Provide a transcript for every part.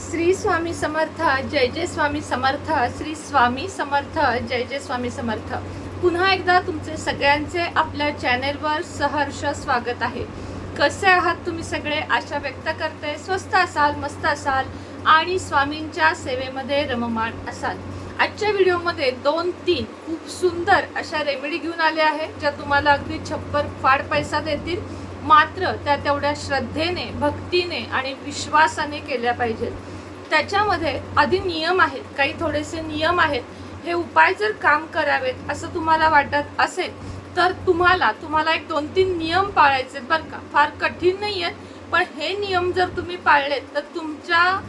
श्री स्वामी समर्थ जय जय स्वामी समर्थ श्री स्वामी समर्थ जय जय स्वामी समर्थ. पुन्हा एकदा तुमचे सगळ्यांचे आपल्या चॅनेलवर सहर्ष स्वागत आहे. कसे आहात तुम्ही सगळे? आशा व्यक्त करते. स्वस्त असाल मस्त असाल आणि स्वामींच्या सेवेमध्ये रममाण असाल. आजच्या व्हिडिओमध्ये दोन तीन खूप सुंदर अशा रेमेडी घेऊन आले आहे ज्या तुम्हाला अगदी छप्पर फाड पैसा देतील. मात्र त्या तेवढ्या श्रद्धेने भक्तीने आणि विश्वासाने केल्या पाहिजेत. त्याच्यामध्ये आधी नियम आहेत काही थोडेसे नियम आहेत. हे उपाय जर काम करावेत असं तुम्हाला वाटत असेल तर तुम्हाला तुम्हाला एक दोन तीन नियम पाळायचे आहेत बरं का. फार कठीण नाही आहेत पण हे नियम जर तुम्ही पाळलेत तर तुमच्या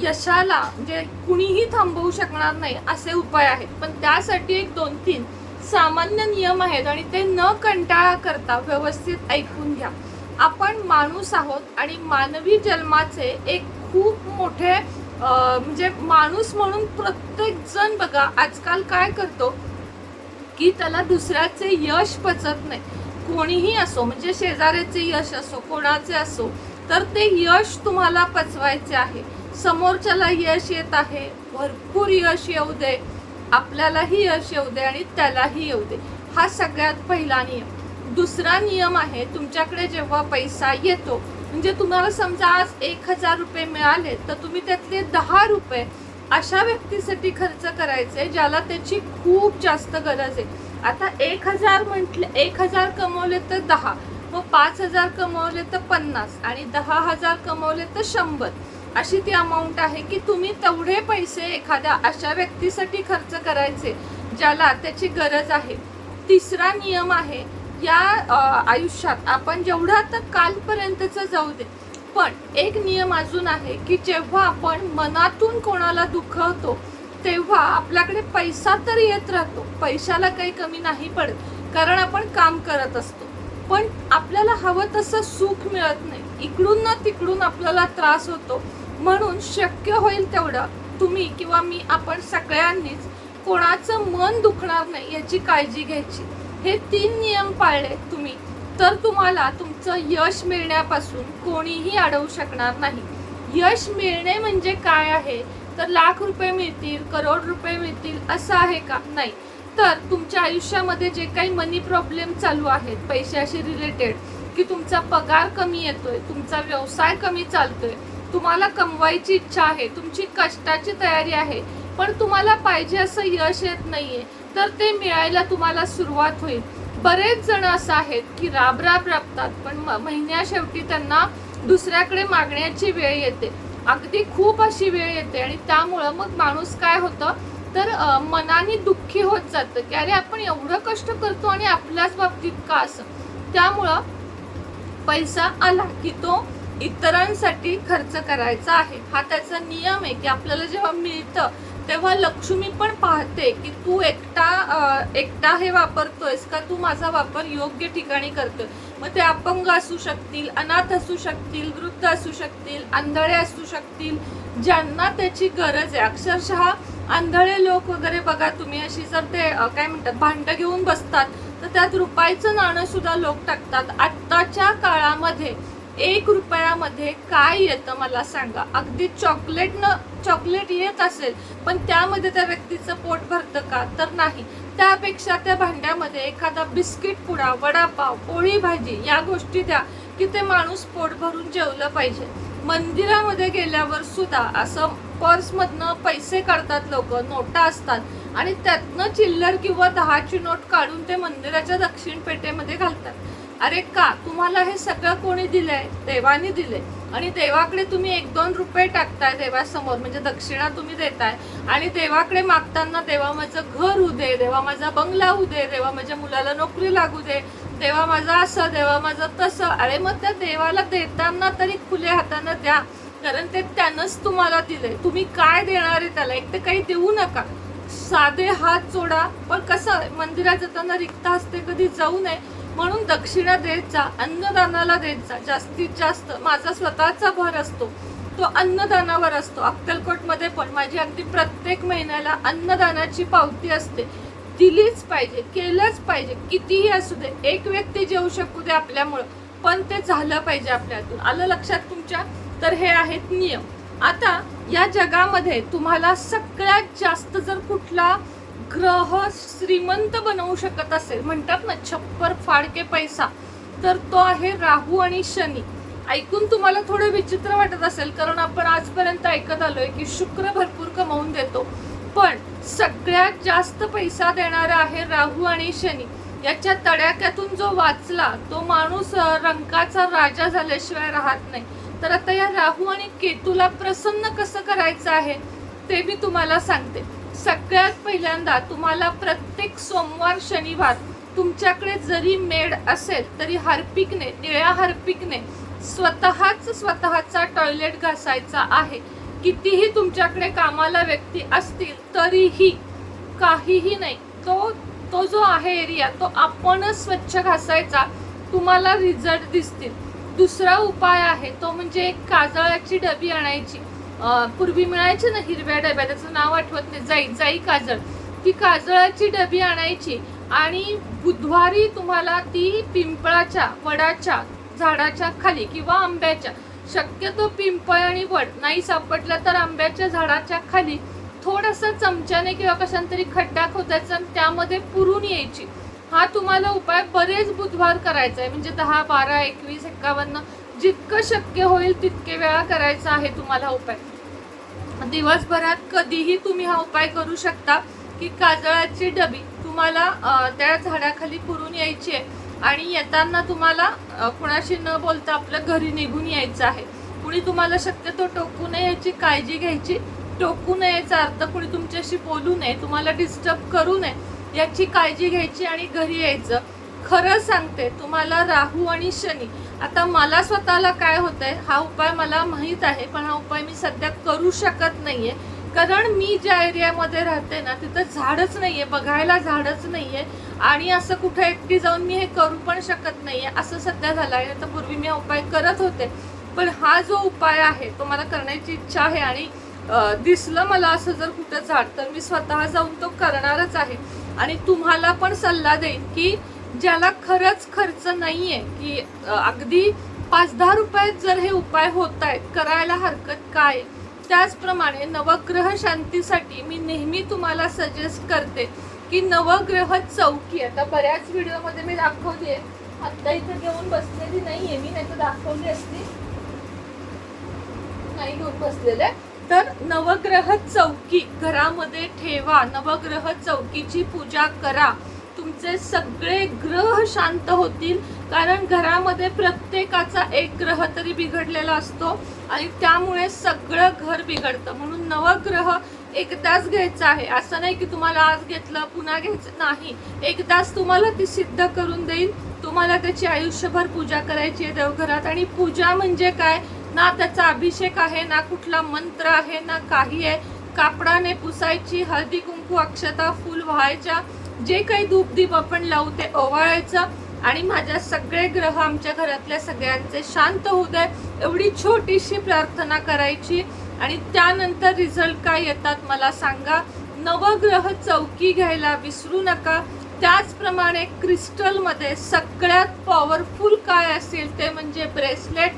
यशाला म्हणजे कुणीही थांबवू शकणार नाही असे उपाय आहेत. पण त्यासाठी एक दोन तीन सामान्य नियम आहेत आणि ते न कंटाळा करता व्यवस्थित ऐकून घ्या. आपण माणूस आहोत आणि मानवी जन्माचे एक खूप मोठे म्हणजे माणूस म्हणून प्रत्येक जण बघा आजकाल काय करतो की त्याला दुसऱ्याचे यश पचत नाही. कोणीही असो म्हणजे शेजाऱ्याचे यश असो कोणाचे असो तर ते यश तुम्हाला पचवायचे आहे. समोरच्याला यश येत आहे भरपूर यश येऊ दे. आपल्यालाही यश येऊ दे आणि त्यालाही येऊ दे. हा सगळ्यात पहिला नियम. दुसरा नियम आहे तुमच्याकडे जेव्हा पैसा येतो म्हणजे तुम्हाला समजा आज एक हजार रुपये मिळाले तर तुम्ही त्यातले दहा रुपये अशा व्यक्तीसाठी खर्च करायचे ज्याला त्याची खूप जास्त गरज आहे. आता एक हजार म्हटले एक हजार कमवले तर दहा मग पाच हजार कमवले तर पन्नास आणि दहा हजार कमवले तर शंभर. अशी ती अमाऊंट आहे की तुम्ही तेवढे पैसे एखाद्या अशा व्यक्तीसाठी खर्च करायचे ज्याला त्याची गरज आहे. तिसरा नियम आहे या आयुष्यात आपण जेवढं आता कालपर्यंतचं जाऊ दे पण एक नियम अजून आहे की जेव्हा आपण मनातून कोणाला दुखवतो तेव्हा आपल्याकडे पैसा तर येत राहतो पैशाला काही कमी नाही पडत कारण आपण काम करत असतो. पण आपल्याला हवं तसं सुख मिळत नाही इकडून ना तिकडून आपल्याला त्रास होतो. म्हणून शक्य होईल तेवढं तुम्ही किंवा मी आपण सगळ्यांनीच कोणाचं मन दुखणार नाही याची काळजी घ्यायची. हे तीन नियम पाळले तुम्ही. तर तुम्हाला तुमचं यश मिळण्यापासून कोणीही अडवू शकणार नाही. यश मिळणे म्हणजे काय आहे? तर लाख रुपये मिळतील करोड रुपये मिळतील असं आहे का? नाही. तर तुमच्या आयुष्यामध्ये जे काही मनी प्रॉब्लेम चालू आहेत पैशाशी रिलेटेड की तुमचा पगार कमी येतोय तुमचा व्यवसाय कमी चालतोय तुम्हाला कमवायची इच्छा आहे तुमची कष्टाची तयारी आहे पण तुम्हाला पाहिजे असं यश येत नाहीये तर ते मिळायला तुम्हाला सुरुवात होईल. बरेच जण असं आहेत की राबराब राबतात पण महिन्या शेवटी त्यांना दुसऱ्याकडे मागण्याची वेळ येते. अगदी खूप अशी वेळ येते आणि त्यामुळं मग माणूस काय होतं तर मनाने दुःखी होत जातं की अरे आपण एवढं कष्ट करतो आणि आपल्याच बाबतीत का असं? त्यामुळं पैसा आला की तो इतरांसाठी खर्च करायचा आहे. हा त्याचा नियम आहे की आपल्याला जेव्हा मिळतं तेव्हा लक्ष्मी पण पाहते की तू एकटा एकटा हे वापरतोयस का तू माझा वापर योग्य ठिकाणी करतोय? मग ते अपंग असू शकतील अनाथ असू शकतील वृद्ध असू शकतील आंधळे असू शकतील ज्यांना त्याची गरज आहे. अक्षरशः आंधळे लोक वगैरे बघा तुम्ही अशी जर ते काय म्हणतात भांडं घेऊन बसतात तर त्यात रुपायचं नाणं सुद्धा लोक टाकतात. आत्ताच्या काळामध्ये एक रुपयामध्ये काय येतं मला सांगा. अगदी चॉकलेट न चॉकलेट येत असेल पण त्यामध्ये त्या व्यक्तीचं पोट भरतं का? तर नाही. त्यापेक्षा त्या भांड्यामध्ये एखादा बिस्किट पुडा वडापाव पोळी भाजी या गोष्टी द्या की ते माणूस पोट भरून जेवलं पाहिजे. मंदिरामध्ये गेल्यावर सुद्धा असं पर्समधनं पैसे काढतात लोक नोटा असतात आणि त्यातनं चिल्लर किंवा दहाची नोट काढून ते मंदिराच्या दक्षिण पेटेमध्ये घालतात. अरे का? तुम्हाला हे सगळं कोणी दिलंय? देवाने दिलंय. आणि देवाकडे तुम्ही एक दोन रुपये टाकताय देवासमोर म्हणजे दक्षिणा तुम्ही देताय. आणि देवाकडे मागताना देवा माझं घर होऊ दे देवा माझा बंगला होऊ दे देवा माझ्या मुलाला नोकरी लागू दे देवा माझा असं देवा माझं तसं. अरे मग त्या देवाला देताना तरी खुल्या हातानं द्या कारण ते त्यानंच तुम्हाला दिले तुम्ही काय देणार आहे त्याला? एक तर काही देऊ नका. साधे हात जोडा. पण कसं आहे, मंदिरात जाताना रिक्त हस्ते कधी जाऊ नये. म्हणून दक्षिणा देत जा अन्नदानाला देत जा जास्तीत जास्त माझा स्वतःचा भर असतो. तो अन्नदानावर असतो. अक्कलकोटमध्ये पण माझी अगदी प्रत्येक महिन्याला अन्नदानाची पावती असते. दिलीच पाहिजे केलंच पाहिजे. कितीही असू दे एक व्यक्ती जेवू शकू दे आपल्यामुळं पण ते झालं पाहिजे आपल्यातून. आलं लक्षात तुमच्या? तर हे आहेत नियम. आता या जगामध्ये तुम्हाला सगळ्यात जास्त जर कुठला ग्रह श्रीमंत बनवू शकत असेल. म्हणतात ना छप्पर फाडके पैसा. तर तो आहे राहू आणि शनी. ऐकून तुम्हाला थोडं विचित्र वाटत असेल कारण आपण आजपर्यंत ऐकत आलोय की शुक्र भरपूर कमवून देतो. पण सगळ्यात जास्त पैसा देणारा आहे राहू आणि शनी. याच्या तड्याक्यातून जो वाचला तो माणूस रंकाचा राजा झाल्याशिवाय राहत नाही. तर आता या राहू आणि केतूला प्रसन्न कसं करायचं आहे ते मी तुम्हाला सांगते. सगळ्यात पहिल्यांदा तुम्हाला प्रत्येक सोमवार शनिवार तुमच्याकडे जरी मेड असेल तरी हार्पिकने निळ्या हार्पिकने स्वतःच स्वतःचा टॉयलेट घासायचा आहे. कितीही तुमच्याकडे कामाला व्यक्ती असतील तरीही काहीही नाही. तो तो जो आहे एरिया तो आपणच स्वच्छ घासायचा तुम्हाला रिझल्ट दिसतील. दुसरा उपाय आहे तो म्हणजे एक काजळाची डबी आणायची. पूर्वी मिळायची ना हिरव्या डब्या त्याचं नाव आठवत नाही. जाई जाई काजळ. ती काजळाची डबी आणायची आणि बुधवारी तुम्हाला ती पिंपळाच्या वडाच्या झाडाच्या खाली किंवा आंब्याच्या शक्यतो पिंपळ आणि वड नाही सापडलं तर आंब्याच्या झाडाच्या खाली थोडंसं चमच्याने किंवा कशाने तरी खड्डा खोदायचा आणि त्यामध्ये पुरून यायची. हा तुम्हाला उपाय बरेच बुधवार करायचा आहे. म्हणजे दहा बारा एकवीस एक्कावन्न जितकं शक्य होईल तितके वेळा करायचा आहे तुम्हाला उपाय. दिवसभरात कधीही तुम्ही हा उपाय करू शकता की काजळाची डबी तुम्हाला त्या झाडाखाली पुरून यायची आहे आणि येताना तुम्हाला कुणाशी न बोलता आपलं घरी निघून यायचं आहे. कुणी तुम्हाला शक्यतो टोकू नये याची काळजी घ्यायची. टोकू नये याचा अर्थ कुणी तुमच्याशी बोलू नये तुम्हाला डिस्टर्ब करू नये याची काळजी घ्यायची आणि घरी यायचं. खरं सांगते तुम्हाला राहू आणि शनी आता मला स्वतःला काय होतंय हा उपाय मला माहीत आहे पण हा उपाय मी सध्या करू शकत नाहीये. कारण मी ज्या एरियामध्ये राहते ना तिथं झाडच नाहीये बघायला झाडच नाहीये. आणि असं कुठे एकटी जाऊन मी हे करू पण शकत नाहीये असं सध्या झालं आहे तर पूर्वी मी हा उपाय करत होते. पण हा जो उपाय आहे तो मला करण्याची इच्छा आहे आणि दिसलं मला असं जर कुठं झाड तर मी स्वतः जाऊन तो करणारच आहे. आणि तुम्हाला पण सल्ला देईन की ज्याला खरंच खर्च नाही आहे की अगदी पाच दहा रुपयात जर हे उपाय होत आहेत करायला हरकत काय? त्याचप्रमाणे नवग्रह शांतीसाठी मी नेहमी तुम्हाला सजेस्ट करते की नवग्रह चौकी. आता बऱ्याच व्हिडिओमध्ये मी दाखवली आहे. आत्ता इथं घेऊन बसलेली नाही आहे मी नाही तर दाखवली असती. नाही घेऊन बसलेले. तर नवग्रह चौकी. घरामध्ये ठेवा. नवग्रह चौकीची पूजा करा. तुमचे सगळे ग्रह शांत होतील कारण घरामध्ये प्रत्येकाचा एक ग्रह तरी बिघडलेला असतो आणि त्यामुळे सगळं घर बिघडतं. म्हणून नवग्रह एकदाच घ्यायचा आहे. असं नाही की तुम्हाला आज घेतलं पुन्हा घ्यायचं नाही. एकदाच तुम्हाला ती सिद्ध करून देईल तुम्हाला त्याची आयुष्यभर पूजा करायची आहे देवघरात. आणि पूजा म्हणजे काय? ना त्याचा अभिषेक आहे ना कुठला मंत्र आहे ना काही आहे. कापडाने पुसायची हळदी कुंकू अक्षता फूल व्हायच्या जे काही धूप दीप आपण लावू ते ओवाळायचं आणि माझ्या सगळे ग्रह आमच्या घरातल्या सगळ्यांचे शांत होऊ दे एवढी छोटीशी प्रार्थना करायची. आणि त्यानंतर रिझल्ट काय येतात मला सांगा. नवग्रह चौकी घ्यायला विसरू नका. त्याचप्रमाणे क्रिस्टलमध्ये सगळ्यात पॉवरफुल काय असेल ते म्हणजे ब्रेसलेट.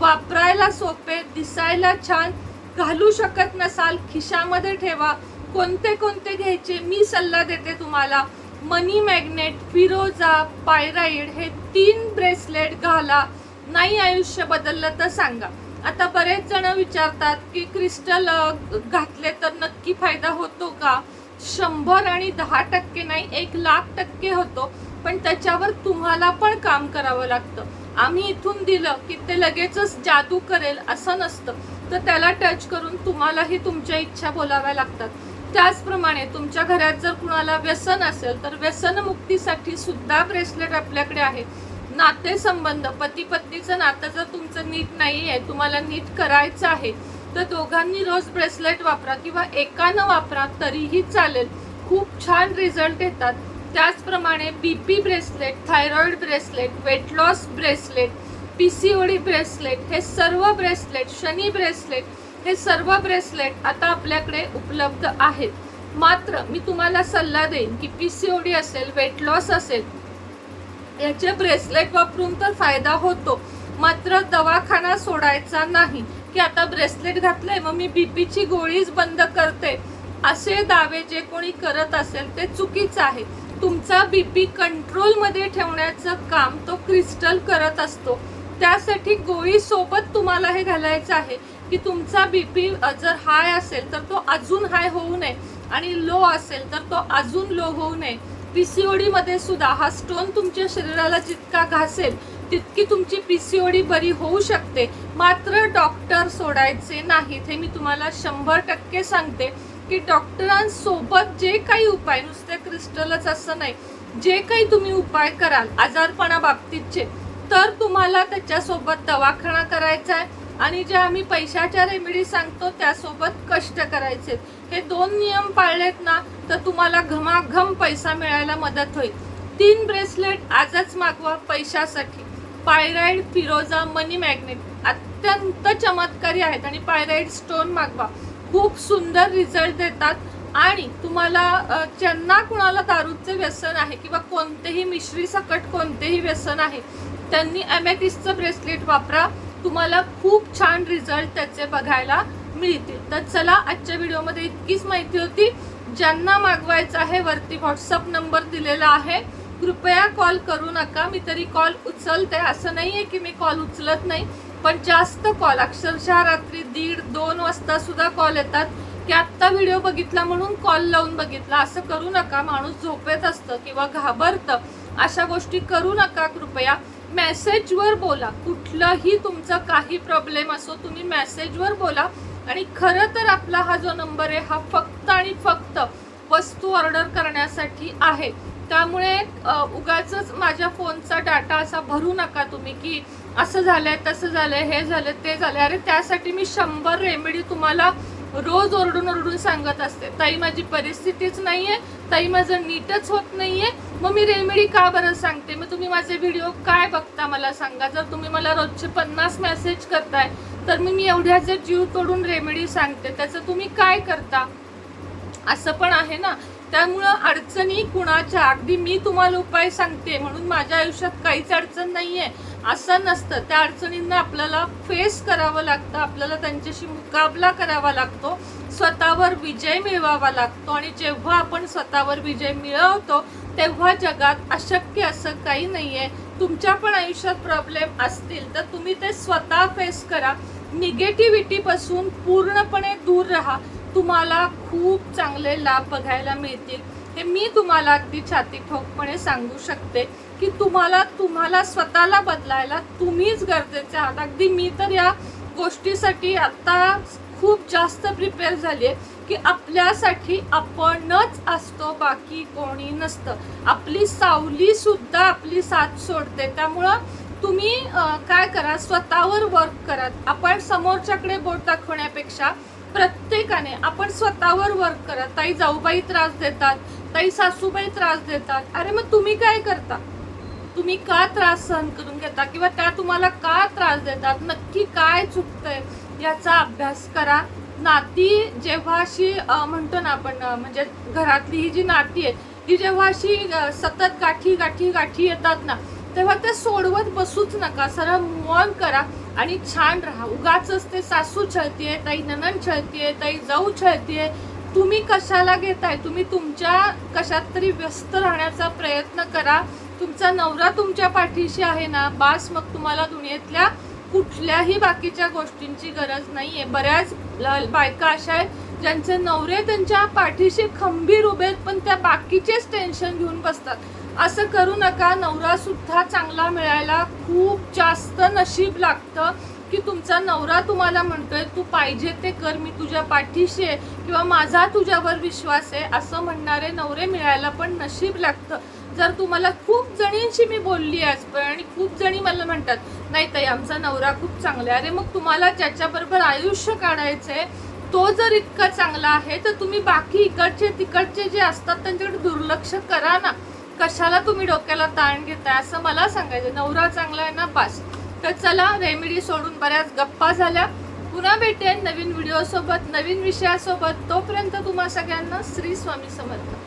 वापरायला सोपे दिसायला छान. घालू शकत नसाल खिशामध्ये ठेवा. कोणते कोणते घ्यायचे? मी सल्ला देते तुम्हाला. मनी मॅग्नेट फिरोजा पायराईड हे तीन ब्रेसलेट घाला. नाही आयुष्य बदललं तर सांगा. आता बरेच जण विचारतात की क्रिस्टल घातले तर नक्की फायदा होतो का? शंभर आणि दहा टक्के नाही एक लाख टक्के होतो. पण त्याच्यावर तुम्हाला पण काम करावं लागतं. आम्ही इथून दिलं की ते लगेचच जादू करेल असं नसतं. तर त्याला टच करून तुम्हालाही तुमच्या इच्छा बोलाव्या लागतात. त्याचप्रमाणे तुमच्या घरात जर कुणाला व्यसन असेल तर व्यसनमुक्तीसाठी सुद्धा ब्रेसलेट आपल्याकडे आहे. नातेसंबंध पती पत्नीचं नातं जर तुमचं नीट नाही आहे तुम्हाला नीट करायचं आहे तर दोघांनी रोज ब्रेसलेट वापरा किंवा एकानं वापरा तरीही चालेल. खूप छान रिझल्ट येतात. त्याचप्रमाणे B P bracelet thyroid bracelet weight loss bracelet P C OD bracelet हे सर्व ब्रेसलेट शनी ब्रेसलेट हे सर्व ब्रेसलेट आता आपल्याकडे उपलब्ध आहेत. मात्र मी तुम्हाला सल्ला देईन की पी सी ओडी असेल वेट लॉस असेल याचे ब्रेसलेट वापरून तर फायदा होतो. मात्र दवाखाना सोडायचा नाही की आता ब्रेसलेट घातलंय मग मी बीपीची गोळीच बंद करते. असे दावे जे कोणी करत असेल ते चुकीचं आहे. तुमचा बी पी कंट्रोलमध्ये ठेवण्याचं काम तो क्रिस्टल करत असतो. त्यासाठी गोळी सोबत तुम्हाला हे घालायचं आहे. की तुमचा बी पी जर हाय असेल तर तो अजून हाय होऊ नये आणि लो असेल तर तो अजून लो होऊ नये. पी सी ओ डीमध्ये सुद्धा हा स्टोन तुमच्या शरीराला जितका घासेल तितकी तुमची पी सी ओ डी बरी होऊ शकते. मात्र डॉक्टर सोडायचे नाहीत. हे मी तुम्हाला शंभर टक्के सांगते की डॉक्टरांसोबत जे काही उपाय नुसते क्रिस्टलच असं नाही जे काही तुम्ही उपाय कराल आजारपणा बाबतीतचे तर तुम्हाला त्याच्यासोबत दवाखाना करायचा आहे. आणि जे आम्ही पैशाच्या रेमेडी सांगतो त्यासोबत कष्ट करायचे. हे दोन नियम पाळलेत ना तर तुम्हाला घमाघम पैसा मिळायला मदत होईल. तीन ब्रेसलेट आजच मागवा पैशासाठी. पायराईड फिरोजा मनी मॅग्नेट अत्यंत चमत्कारी आहेत आणि पायराईड स्टोन मागवा. खूप सुंदर रिझल्ट देतात. आणि तुम्हाला ज्यांना कुणाला दारूचे व्यसन आहे किंवा कोणतेही मिश्री सकट कोणतेही व्यसन आहे त्यांनी ॲमेटिसचं ब्रेसलेट वापरा. तुम्हाला खूप छान रिझल्ट त्याचे बघायला मिळतील. तर चला आजच्या व्हिडिओमध्ये इतकीच माहिती होती. ज्यांना मागवायचं आहे वरती व्हॉट्सअप नंबर दिलेला आहे. कृपया कॉल करू नका. मी तरी कॉल उचलते. असं नाही आहे की मी कॉल उचलत नाही. पण जास्त कॉल अक्षरशः रात्री दीड दोन वाजता सुद्धा कॉल येतात. की आत्ता व्हिडिओ बघितला म्हणून कॉल लावून बघितला. असं करू नका. माणूस झोपेत असतं किंवा घाबरतं. अशा गोष्टी करू नका कृपया. मेसेजवर बोला. कुठलाही तुमचा काही प्रॉब्लेम असो तुम्ही मेसेजवर बोला. आणि खरं तर आपला हा जो नंबर आहे हा फक्त आणि फक्त वस्तू ऑर्डर करण्यासाठी आहे. त्यामुळे उगाच माझ्या फोनचा डाटा असा भरू नका तुम्ही की असं झालंय तसं झालंय हे झालं ते झालं अरे त्यासाठी मी शंभर रेमेडी तुम्हाला रोज ओरडून ओरडून सांगत असते ताई माझी परिस्थितीच नाही आहे ताई माझं नीटच होत नाही आहे मग मी रेमेडी का बरं सांगते? मग तुम्ही माझे व्हिडिओ काय बघता मला सांगा? जर तुम्ही मला रोजचे पन्नास मेसेज करताय तर मी मी एवढ्या जर जीव तोडून रेमेडी सांगते त्याचं तुम्ही काय करता? असं पण आहे ना. त्यामुळं अडचणी कुणाच्या? अगदी मी तुम्हाला उपाय सांगते म्हणून माझ्या आयुष्यात काहीच अडचण नाही आहे असं नसतं. त्या अडचणींना आपल्याला फेस करावं लागतं. आपल्याला त्यांच्याशी मुकाबला करावा लागतो. स्वतःवर विजय मिळवावा लागतो. आणि जेव्हा आपण स्वतःवर विजय मिळवतो तेव्हा जगात अशक्य असं काही नाही आहे तुमच्या पण आयुष्यात प्रॉब्लेम असतील. तर तुम्ही ते स्वतः फेस करा. निगेटिव्हिटीपासून पूर्णपणे दूर राहा. तुम्हाला खूप चांगले लाभ बघायला मिळतील. हे मी तुम्हाला अगदी छाती ठोकपणे सांगू शकते. की तुम्हाला तुम्हाला स्वतःला बदलायला तुम्हीच गरजेचे आहात. अगदी मी तर या गोष्टीसाठी आत्ता खूप जास्त प्रिपेअर झाली आहे की आपल्यासाठी आपणच असतो बाकी कोणी नसतं. आपली सावली सुद्धा आपली साथ सोडते. त्यामुळं तुम्ही काय करा स्वतःवर वर्क करा. आपण समोरच्याकडे बोट दाखवण्यापेक्षा प्रत्येकाने आपण स्वतःवर वर्क करा. ताई जाऊबाई त्रास देतात ताई सासूबाई त्रास देतात. अरे मग तुम्ही काय करता? तुम्ही का त्रास सहन करून घेता? किंवा त्या तुम्हाला का त्रास देतात? नक्की काय चुकतंय? याचा अभ्यास करा. नाती जेव्हा अशी म्हणतो ना आपण म्हणजे घरातली ही जी नाती आहे ही जेव्हा अशी सतत गाठी गाठी गाठी येतात ना तेव्हा ते सोडवत बसूच नका. सरळ मूव ऑन करा आणि छान राहा. उगाच ते सासू छळतीये ताई ननन छळतीये ताई जाऊ छळतीये. तुम्ही कशाला घेताय? तुम्ही तुमच्या कशात तरी व्यस्त राहण्याचा प्रयत्न करा. तुमचा नवरा तुमच्या पाठीशी आहे ना बास मग तुम्हाला दुनियेतल्या कुठल्याही बाकीच्या गोष्टींची गरज नाहीये. बऱ्याच बायका अशा आहेत ज्यांचे नवरे त्यांच्या पाठीशी खंबीर उभे आहेत पण त्या बाकीचेच टेन्शन घेऊन बसतात. असं करू नका नवरा सुद्धा चांगला मिळायला खूप जास्त नशीब लागतं की तुमचा नवरा तुम्हाला म्हणतोय तू पाहिजे ते कर मी तुझ्या पाठीशी आहे किंवा माझा तुझ्यावर विश्वास आहे. असं म्हणणारे नवरे मिळायला पण नशीब लागतं. जर तुम्हाला खूप जणींशी मी बोलली आज पण आणि खूप जणी मला म्हणतात नाही ताई आमचा नवरा खूप चांगला आहे. अरे मग तुम्हाला ज्याच्याबरोबर आयुष्य काढायचंय तो जर इतका चांगला आहे तर तुम्ही बाकी इकडचे तिकडचे जे असतात त्यांच्याकडे दुर्लक्ष करा ना. कशाला तुम्ही डोक्याला ताण घेताय? असं मला सांगायचं नवरा चांगला आहे ना बास. तर चला रेमेडी सोडून बऱ्याच गप्पा झाल्या. पुन्हा भेटेन नवीन व्हिडिओसोबत नवीन विषयासोबत. तोपर्यंत तुम्हा सगळ्यांना श्री स्वामी समर्थ.